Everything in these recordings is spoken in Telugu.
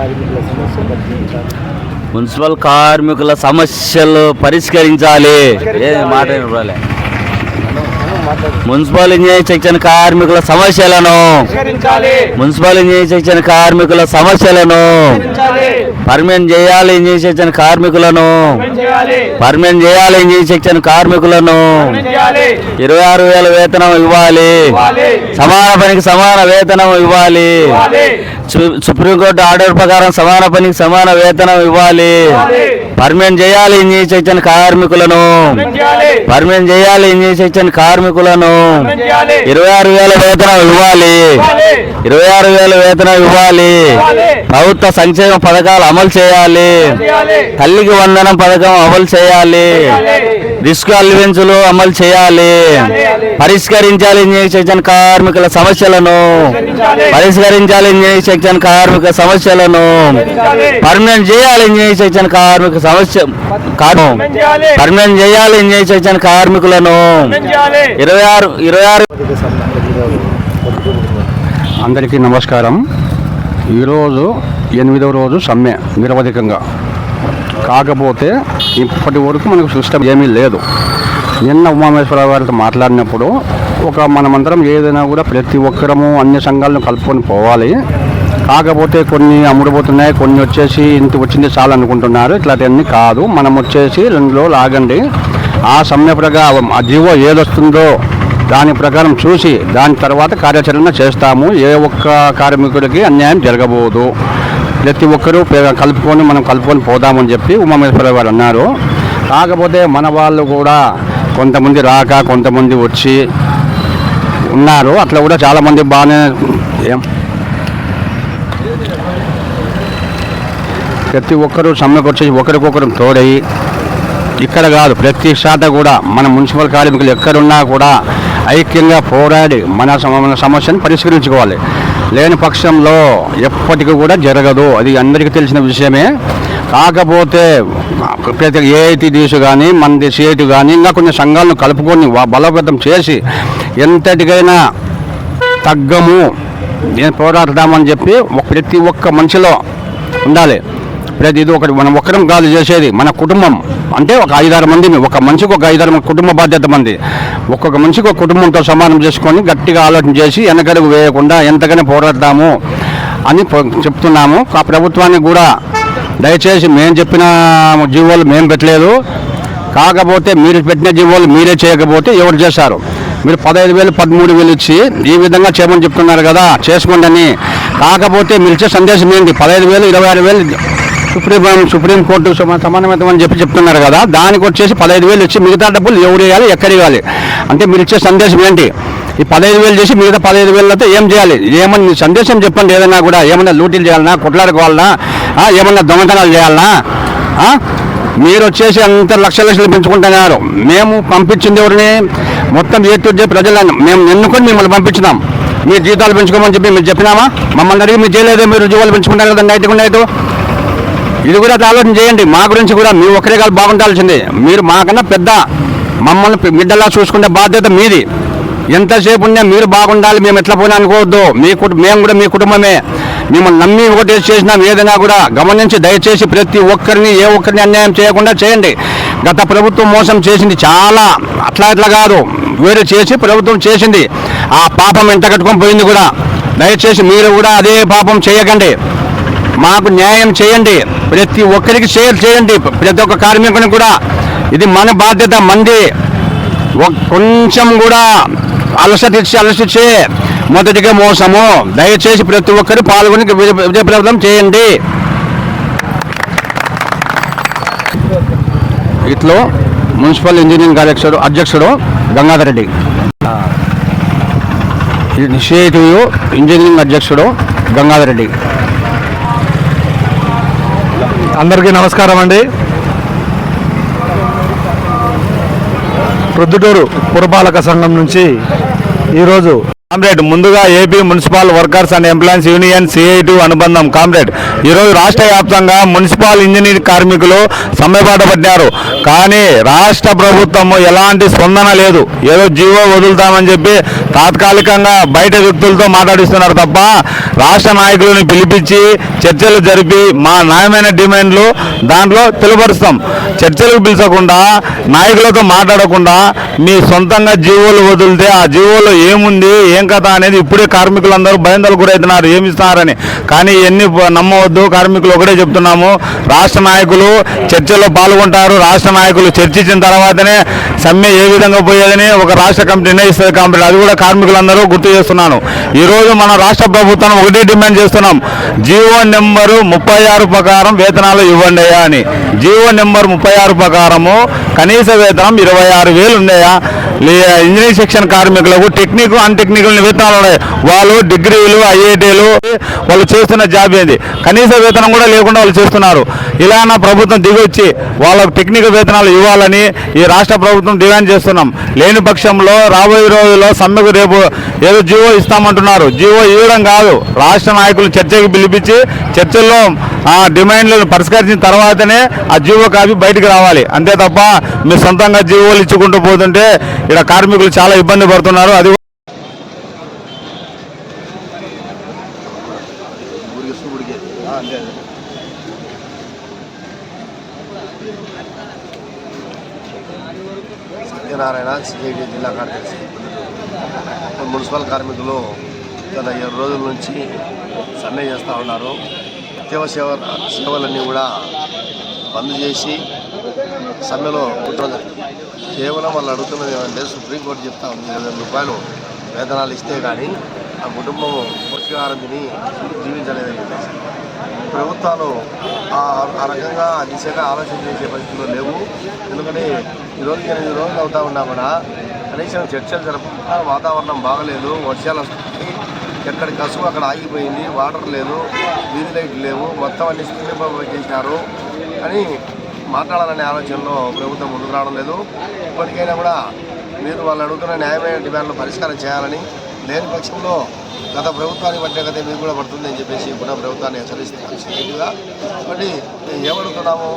కార్మికుల సమస్య మున్సిపల్ కార్మికుల సమస్యలు పరిష్కరించాలి. ఏ మాట. మున్సిపల్ ఇంజనీరింగ్ సెక్షన్ కార్మికుల సమస్యలను. మున్సిపల్ ఇంజనీరింగ్ సెక్షన్ కార్మికుల సమస్యలను. పర్మనెంట్ చేయాలి సెక్షన్ కార్మికులను. పర్మనెంట్ చేయాలి. సెక్షన్ కార్మికులను. ఇరవై ఆరు వేల వేతనం ఇవ్వాలి. సమాన పనికి సమాన వేతనం ఇవ్వాలి. సుప్రీంకోర్టు ఆర్డర్ ప్రకారం సమాన పనికి సమాన వేతనం ఇవ్వాలి. పర్మనెంట్ చేయాలి ఇంజనీరింగ్ సెక్షన్ కార్మికులను. పర్మనెంట్ చేయాలి. ఇంజనీరింగ్ సెక్షన్ కార్మికులను. ఇరవై ఆరు వేల వేతనం ఇవ్వాలి. ఇరవై ఆరు వేల వేతనం ఇవ్వాలి. ప్రభుత్వ సంక్షేమ పథకాలు అమలు చేయాలి. తల్లికి వందనం పథకం అమలు చేయాలి. రిస్క్ అల్వెన్సులు అమలు చేయాలి. పరిష్కరించాలి ఇంజనీరింగ్ సెక్షన్ కార్మికుల సమస్యలను. పరిష్కరించాలి ఇంజనీరింగ్ సెక్షన్ కార్మిక సమస్యలను. పర్మనెంట్ చేయాలి ఇంజనీరింగ్ సెక్షన్ కార్మిక సమస్య పర్మనెంట్ చేయాలి ఇంజనీరింగ్ సెక్షన్ కార్మికులను. ఇరవై ఆరు ఇరవై ఆరు అందరికీ నమస్కారం. ఈరోజు ఎనిమిదవ రోజు సమ్మె నిరవధికంగా. కాకపోతే ఇప్పటి వరకు మనకు సిస్టమ్ ఏమీ లేదు. నిన్న ఉమామేశ్వర గారితో మాట్లాడినప్పుడు ఒక మనమందరం ఏదైనా కూడా ప్రతి ఒక్కరము అన్ని సంఘాలను కలుపుకొని పోవాలి. కాకపోతే కొన్ని అమ్ముడుపోతున్నాయి కొన్ని వచ్చేసి ఇంత వచ్చింది చాలు అనుకుంటున్నారు. ఇట్లాంటివన్నీ కాదు. మనం వచ్చేసి రెండు రోజులు ఆగండి ఆ సమయ ప్రకారం ఆ జీవో ఏదొస్తుందో దాని ప్రకారం చూసి దాని తర్వాత కార్యాచరణ చేస్తాము. ఏ ఒక్క కార్మికుడికి అన్యాయం జరగబోదు. ప్రతి ఒక్కరూ కలుపుకొని మనం కలుపుకొని పోదామని చెప్పి ఉమామేశ్వర గారు అన్నారు. కాకపోతే మన వాళ్ళు కూడా కొంతమంది రాక కొంతమంది వచ్చి ఉన్నారు. అట్లా కూడా చాలామంది బాగానే ఏం? ప్రతి ఒక్కరూ సమ్మెకు వచ్చేసి ఒకరికొకరు తోడయి ఇక్కడ కాదు ప్రతి శాత కూడా మన మున్సిపల్ కార్మికులు ఎక్కడున్నా కూడా ఐక్యంగా పోరాడి మన మన సమస్యను పరిష్కరించుకోవాలి. లేని పక్షంలో ఎప్పటికీ కూడా జరగదు. అది అందరికీ తెలిసిన విషయమే. కాకపోతే ప్రతి ఏఐటీడీస్ కానీ మంది సిఐటి కానీ ఇంకా కొన్ని సంఘాలను కలుపుకొని బలోపేతం చేసి ఎంతటికైనా తగ్గము. నేను పోరాడదామని చెప్పి ఒక- ప్రతి ఒక్క మనిషిలో ఉండాలి. ప్రతి ఇది ఒకటి మనం ఒక్కరం కాదు చేసేది మన కుటుంబం. అంటే ఒక ఐదారు మంది ఒక మనిషికి ఒక ఐదారు కుటుంబ బాధ్యత మంది. ఒక్కొక్క మనిషికి ఒక కుటుంబంతో సమానం చేసుకొని గట్టిగా ఆలోచన చేసి వెనకడుగు వేయకుండా ఎంతగానో పోరాడతాము అని చెప్తున్నాము. ఆ ప్రభుత్వానికి కూడా దయచేసి మేము చెప్పిన జీవోలు మేము పెట్టలేదు. కాకపోతే మీరు పెట్టిన జీవోలు మీరే చేయకపోతే ఎవరు చేశారు మీరు పదహైదు వేలు పదమూడు వేలు ఇచ్చి ఈ విధంగా చేయమని చెప్తున్నారు కదా చేసుకోండి అని. కాకపోతే మీరు ఇచ్చే సందేశం ఏంటి పదహైదు వేలు ఇరవై ఆరు వేలు సుప్రీం సుప్రీం కోర్టు సమ- చెప్పి చెప్తున్నారు కదా. దానికి వచ్చేసి పదహైదు వేలు వచ్చి మిగతా డబ్బులు ఎవరు ఇవ్వాలి ఎక్కడ ఇవ్వాలి? అంటే మీరు ఇచ్చే సందేశం ఏంటి? ఈ పదహైదు వేలు చేసి మిగతా పదహైదు వేలతో ఏం చేయాలి? ఏమన్నా మీ సందేశం చెప్పండి ఏదైనా కూడా. ఏమన్నా లూటీలు చేయాలన్నా కొట్లాడుకోవాలన్నా ఏమన్నా దొంగతనాలు చేయాలన్నా మీరు వచ్చేసి అంత లక్ష లక్షలు పెంచుకుంటున్నారు. మేము పంపించింది ఎవరిని? మొత్తం ఏ టు ప్రజలను. మేము ఎన్నుకొని మిమ్మల్ని పంపించినాం. మీ జీతాలు పెంచుకోమని చెప్పి మీరు చెప్పినామా? మమ్మల్ని అడిగి మీరు చేయలేదు మీరు జీవాలు పెంచుకుంటారు కదా నైట్ నైట్. ఇది కూడా ఆలోచన చేయండి. మా గురించి కూడా మీ ఒకరే కాదు బాగుండాల్సిందే. మీరు మాకన్నా పెద్ద మమ్మల్ని బిడ్డలా చూసుకునే బాధ్యత మీది. ఎంతసేపు ఉన్నా మీరు బాగుండాలి మేము ఎట్లా పోయినా అనుకోవద్దు. మీ మేము కూడా మీ కుటుంబమే. మిమ్మల్ని నమ్మి ఒకటి చేసినాం ఏదైనా కూడా గమనించి దయచేసి ప్రతి ఒక్కరిని ఏ ఒక్కరిని అన్యాయం చేయకుండా చేయండి. గత ప్రభుత్వం మోసం చేసింది చాలా. అట్లా ఇట్లా కాదు. వేరే చేసి ప్రభుత్వం చేసింది. ఆ పాపం ఎంట కట్టుకొని పోయింది కూడా. దయచేసి మీరు కూడా అదే పాపం చేయకండి. మాకు న్యాయం చేయండి. ప్రతి ఒక్కరికి షేర్ చేయండి. ప్రతి ఒక్క కార్మికుని కూడా. ఇది మన బాధ్యత మంది. కొంచెం కూడా అలసట ఇచ్చి అలసిచ్చే మొదటిగా మోసము. దయచేసి ప్రతి ఒక్కరు పాల్గొని విజయ విజయప్రదం చేయండి. ఇట్లో మున్సిపల్ ఇంజనీరింగ్ అధ్యక్షుడు అధ్యక్షుడు గంగాధర్ రెడ్డి. ఇనిషియేటివ్ ఇంజనీరింగ్ అధ్యక్షుడు గంగాధర్ రెడ్డి. అందరికీ నమస్కారం అండి. ప్రొద్దుటూరు పురపాలక సంఘం నుంచి ఈరోజు కామ్రేడ్ ముందుగా AP municipal workers and employees union CIT అనుబంధం. కామ్రేడ్ ఈరోజు రాష్ట్ర వ్యాప్తంగా మున్సిపల్ ఇంజనీర్ కార్మికులు సమ్మెబాట పడ్డారు కానీ రాష్ట్ర ప్రభుత్వం ఎలాంటి స్పందన లేదు. ఏదో జీవో వదులుతామని చెప్పి తాత్కాలికంగా బయట వ్యక్తులతో మాట్లాడిస్తున్నారు తప్ప రాష్ట్ర నాయకులను పిలిపించి చర్చలు జరిపి మా న్యాయమైన డిమాండ్లు దాంట్లో తెలుపరుస్తాం. చర్చలకు పిలిచకుండా నాయకులతో మాట్లాడకుండా మీ సొంతంగా జీవోలు వదిలితే ఆ జీవోలో ఏముంది ఏం కథ అనేది ఇప్పుడే కార్మికులందరూ భయందలు గురవుతున్నారు ఏమి ఇస్తున్నారని కానీ ఎన్ని నమ్మవద్దు కార్మికులు ఒకటే చెప్తున్నాము. రాష్ట్ర నాయకులు చర్చలో పాల్గొంటారు రాష్ట్ర నాయకులు చర్చించిన తర్వాతనే సమ్మె ఏ విధంగా పోయేదని ఒక రాష్ట్ర కమిటీ నిర్ణయిస్తుంది కంపెనీ అది కూడా కార్మికులందరూ గుర్తు చేస్తున్నాను. ఈరోజు మన రాష్ట్ర ప్రభుత్వం ఒకటే డిమాండ్ చేస్తున్నాం. జీవో నెంబరు ముప్పై ఆరు ప్రకారం వేతనాలు ఇవ్వండి అని. జీవో నెంబర్ ముప్పై ఆరు ప్రకారము కనీస వేతనం ఇరవై ఆరు వేలు ఉన్నాయా ఇంజనీరింగ్ సెక్షన్ కార్మికులకు టెక్నిక్ అన్ టెక్నికల్ వేతనాలు ఉన్నాయి వాళ్ళు డిగ్రీలు ఐఐటీలు వాళ్ళు చేస్తున్న జాబ్ ఏంది? కనీస వేతనం కూడా లేకుండా వాళ్ళు చేస్తున్నారు. ఇలా నా ప్రభుత్వం దిగొచ్చి వాళ్ళకు టెక్నికల్ వేతనాలు ఇవ్వాలని ఈ రాష్ట్ర ప్రభుత్వం డిమాండ్ చేస్తున్నాం. లేని పక్షంలో రాబోయే రోజుల్లో సమ్మెకు రేపు ఏదో జీవో ఇస్తామంటున్నారు. జీవో ఇవ్వడం కాదు. రాష్ట్ర నాయకులు చర్చకి పిలిపించి చర్చల్లో ఆ డిమాండ్లను పరిష్కరించిన తర్వాతనే ఆ జీవో కాపీ బయటికి రావాలి. అంతే తప్ప మీ సొంతంగా జీవోలు ఇచ్చుకుంటూ పోతుంటే ఇక్కడ కార్మికులు చాలా ఇబ్బంది పడుతున్నారు. అది సత్యనారాయణ సిఐడి జిల్లా కార్యదర్శి. మున్సిపల్ కార్మికులు గత ఏడు రోజుల నుంచి సమ్మె చేస్తూ ఉన్నారు. అత్యవసర సేవలన్నీ కూడా బంద్ చేసి సమ్మెలో కుట్ర కేవలం వాళ్ళు అడుగుతున్నది ఏమంటే సుప్రీంకోర్టు చెప్తా ఉంది ఇరవై రూపాయలు వేతనాలు ఇస్తే కానీ ఆ కుటుంబం పౌష్టికాహారం తిని జీవించలేదని చెప్పేసి. ప్రభుత్వాలు ఆ రకంగా ఆ దిశగా ఆలోచన చేసే పరిస్థితులు లేవు. ఎందుకంటే ఈరోజు ఎనిమిది రోజులు అవుతా ఉన్నా కూడా కనీసం చర్చలు జరపకుండా వాతావరణం బాగలేదు వర్షాలు వస్తుంది ఎక్కడి కసువు అక్కడ ఆగిపోయింది వాటర్ లేదు వీధి లైట్ లేవు మొత్తం అన్ని స్తంభింప చేసినారు అని మాట్లాడాలనే ఆలోచనలో ప్రభుత్వం ముందుకు రావడం లేదు. ఇప్పటికైనా కూడా మీరు వాళ్ళు అడుగుతున్న న్యాయమైన డిమాండ్లు పరిష్కారం చేయాలని లేని పక్షంలో గత ప్రభుత్వానికి పట్టే కథ మీకు కూడా పడుతుంది అని చెప్పేసి కూడా ప్రభుత్వాన్ని హెచ్చరిస్తున్నాం కాబట్టి మేము ఏమడుగుతున్నాము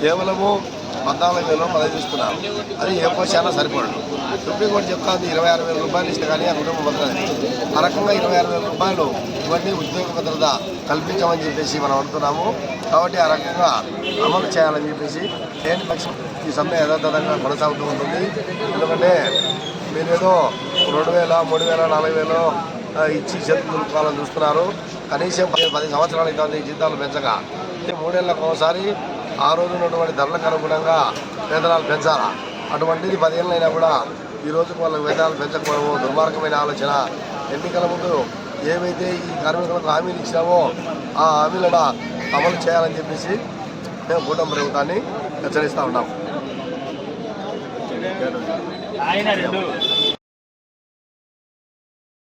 కేవలము పద్నాలుగు వేలు పదహైదు అది ఎక్కువ చాలా సరిపడదు సుప్రీంకోర్టు చెప్తాంది ఇరవై ఆరు వేల రూపాయలు ఇస్తే కానీ ఆ కుటుంబం భద్రత ఆ రకంగా ఇరవై ఆరు వేల రూపాయలు ఇవన్నీ ఉద్యోగ భద్రత కల్పించమని చెప్పేసి మనం అడుగుతున్నాము. కాబట్టి ఆ రకంగా అమలు చేయాలని చెప్పేసి లేని పక్షం ఈ సమ్మె యథాతథంగా కొనసాగుతూ ఉంటుంది. ఎందుకంటే మీరేదో రెండు వేల మూడు వేల నాలుగు వేలు ఇచ్చి చేతులు చూస్తున్నారు. కనీసం పది పది సంవత్సరాలు అవుతుంది ఈ జీతాలు పెంచగా ఈ ఒకసారి ఆ రోజు ఉన్నటువంటి ధరలకు అనుగుణంగా వేతనాలు పెంచాలా? అటువంటిది పదేళ్ళైనా కూడా ఈ రోజుకు వాళ్ళకి వేతనాలు పెంచకపోవడము దుర్మార్గమైన ఆలోచన. ఎన్నికల ముందు ఏవైతే ఈ కార్మికులకు హామీలు ఇచ్చామో ఆ హామీలను అమలు చేయాలని చెప్పేసి మేము కూటమి ప్రభుత్వాన్ని హెచ్చరిస్తూ ఉన్నాము ఆయన రెండు.